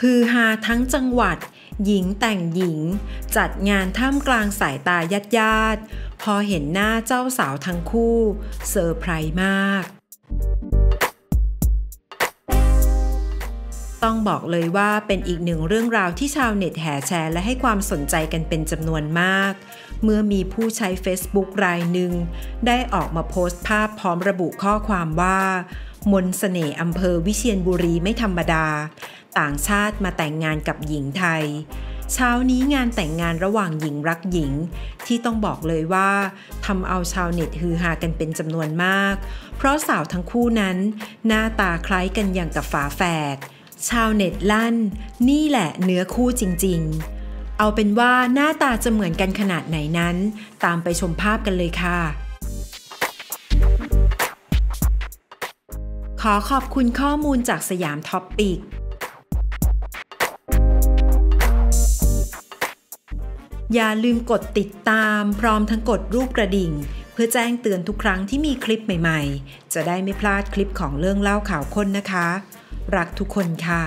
ฮือฮาทั้งจังหวัด หญิงแต่งหญิง จัดงานท่ามกลางสายตาญาติญาติ พอเห็นหน้าเจ้าสาวทั้งคู่เซอร์ไพรส์มาก ต้องบอกเลยว่าเป็นอีกหนึ่งเรื่องราวที่ชาวเน็ตแห่แชร์และให้ความสนใจกันเป็นจำนวนมาก เมื่อมีผู้ใช้ Facebook รายหนึ่ง ได้ออกมาโพสต์ภาพพร้อมระบุข้อความว่า มนสเสน่ห์อำเภอวิเชียรบุรีไม่ธรรมดา ต่างชาติมาแต่งงานกับหญิงไทย เช้านี้งานแต่งงานระหว่างหญิงรักหญิง ที่ต้องบอกเลยว่าทำเอาชาวเน็ตฮือฮากันเป็นจำนวนมาก เพราะสาวทั้งคู่นั้น หน้าตาคล้ายกันอย่างกับฝาแฝด ชาวเน็ตลั่น นี่แหละเนื้อคู่จริง ๆ เอาเป็นว่าหน้าตาจะเหมือนกันขนาดไหนนั้น ตามไปชมภาพกันเลยค่ะ ขอขอบคุณข้อมูลจากสยามท็อปปิกอย่าลืมกดติดตามพร้อมทั้งกดรูปกระดิ่ง เพื่อแจ้งเตือนทุกครั้งที่มีคลิปใหม่ๆ จะได้ไม่พลาดคลิปของเรื่องเล่าข่าวค้นนะคะ รักทุกคนค่ะ